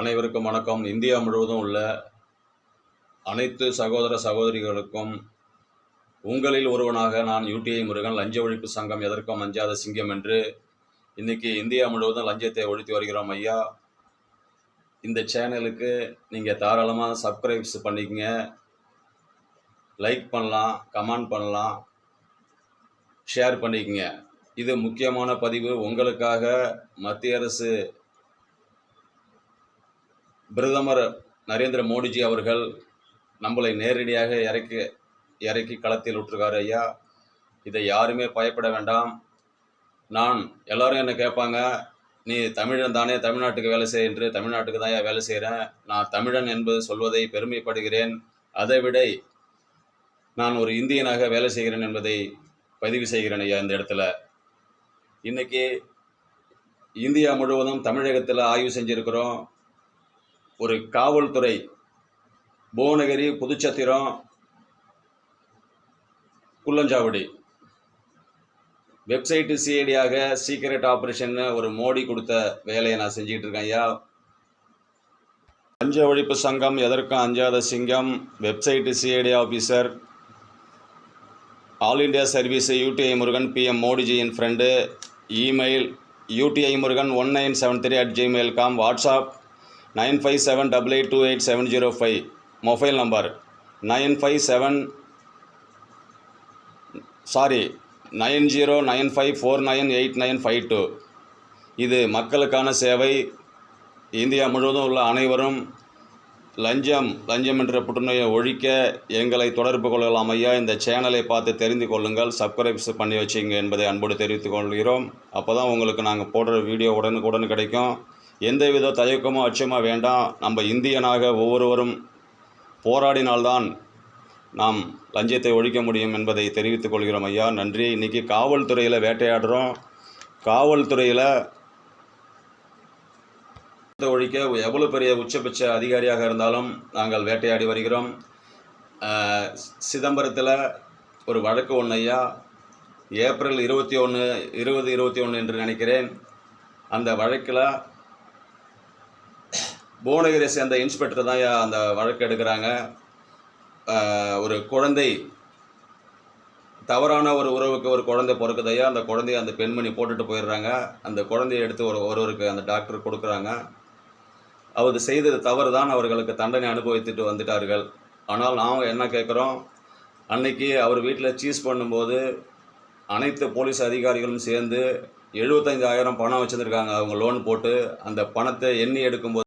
அனைவருக்கும் வணக்கம். இந்தியா முழுவதும் உள்ள அனைத்து சகோதர சகோதரிகளுக்கும் உங்களில் ஒருவனாக நான் யூடிஐ முருகன் லஞ்ச ஒழிப்பு சங்கம் எதற்கும் அஞ்சாத சிங்கம் என்று இன்னைக்கு இந்தியா முழுவதும் லஞ்சத்தை ஒழித்து வருகிறோம் ஐயா. இந்த சேனலுக்கு நீங்கள் தாராளமாக சப்ஸ்கிரைப்ஸ் பண்ணிக்கங்க. லைக் பண்ணலாம் கமெண்ட் பண்ணலாம் ஷேர் பண்ணிக்கங்க. இது முக்கியமான பதிவு. உங்களுக்காக மத்திய அரசு பிரதமர் நரேந்திர மோடிஜி அவர்கள் நம்மளை நேரடியாக இறக்கி இறக்கி களத்தில் விட்டுருக்காரு ஐயா. இதை யாருமே பயப்பட வேண்டாம். நான் எல்லோரும் என்னை கேட்பாங்க நீ தமிழன் தானே தமிழ்நாட்டுக்கு வேலை செய் என்று தமிழ்நாட்டுக்கு தான் வேலை செய்கிறேன் நான் தமிழன் என்பது சொல்வதை பெருமைப்படுகிறேன். அதை விட நான் ஒரு இந்தியனாக வேலை செய்கிறேன் என்பதை பதிவு செய்கிறேன் ஐயா இந்த இடத்துல. இன்றைக்கி இந்தியா முழுவதும் தமிழகத்தில் ஆய்வு செஞ்சுருக்கிறோம். ஒரு காவல்துறை புவனகிரி புதுச்சத்திரம் குள்ளஞ்சாவடி. வெப்சைட்டு சிஐடியாக சீக்ரெட் ஆப்ரேஷன் ஒரு மோடி கொடுத்த வேலையை நான் செஞ்சுக்கிட்டு இருக்கேன் ஐயா. லஞ்ச ஒழிப்பு சங்கம் எதற்கும் அஞ்சாத சிங்கம்? Website CID officer all India service UTI Murugan PM மோடிஜியின் friend email UTI Murugan one nine seven three at Gmail com WhatsApp nine five seven double eight two eight seven zero five. Mobile number. Nine five seven sorry nine zero nine five four nine eight nine five two. இது மக்களுக்கான சேவை. India முழுவதும் உள்ள அனைவரும் லஞ்சம் லஞ்சம் என்ற புற்றுநோயை ஒழிக்க எங்களை தொடர்பு கொள்ளலாம் ஐயா. இந்த சேனலை பார்த்து தெரிந்து கொள்ளுங்கள். சப்ஸ்கிரைப்ஸ் பண்ணி வச்சிங்க என்பதை அன்போடு தெரிவித்துக் கொள்கிறோம். அப்போ தான் உங்களுக்கு நாங்கள் போடுற வீடியோ உடனுக்குடன் கிடைக்கும். எந்தவித தயக்கமோ அச்சமோ வேண்டாம். நம்ம இந்தியனாக ஒவ்வொருவரும் போராடினால்தான் நாம் லஞ்சத்தை ஒழிக்க முடியும் என்பதை தெரிவித்துக் கொள்கிறோம் ஐயா. நன்றி. இன்றைக்கி காவல்துறையில் வேட்டையாடுறோம். காவல்துறையில் லஞ்சத்தை ஒழிக்க எவ்வளோ பெரிய உச்சபட்ச அதிகாரியாக இருந்தாலும் நாங்கள் வேட்டையாடி வருகிறோம். சிதம்பரத்தில் ஒரு வழக்கு ஒன்று ஐயா. ஏப்ரல் இருபத்தி ஒன்று இருபது இருபத்தி ஒன்று என்று நினைக்கிறேன். அந்த வழக்கில் புவனகிரியை சேர்ந்த இன்ஸ்பெக்டர் தான் ஐயா அந்த வழக்கு எடுக்கிறாங்க. ஒரு குழந்தை தவறான ஒரு உறவுக்கு ஒரு குழந்தை பிறக்குதையா அந்த குழந்தைய அந்த பெண்மணி போட்டுட்டு போயிடுறாங்க. அந்த குழந்தையை எடுத்து ஒரு ஒருவருக்கு அந்த டாக்டர் கொடுக்குறாங்க. அவர் செய்தது தவறு தான் அவர்களுக்கு தண்டனை அனுபவித்துட்டு வந்துட்டார்கள். ஆனால் நாம் என்ன கேட்குறோம்? அன்னைக்கு அவர் வீட்டில் சீஸ் பண்ணும்போது அனைத்து போலீஸ் அதிகாரிகளும் சேர்ந்து எழுபத்தஞ்சாயிரம் பணம் வச்சுருக்காங்க அவங்க லோன் போட்டு அந்த பணத்தை எண்ணி எடுக்கும்போது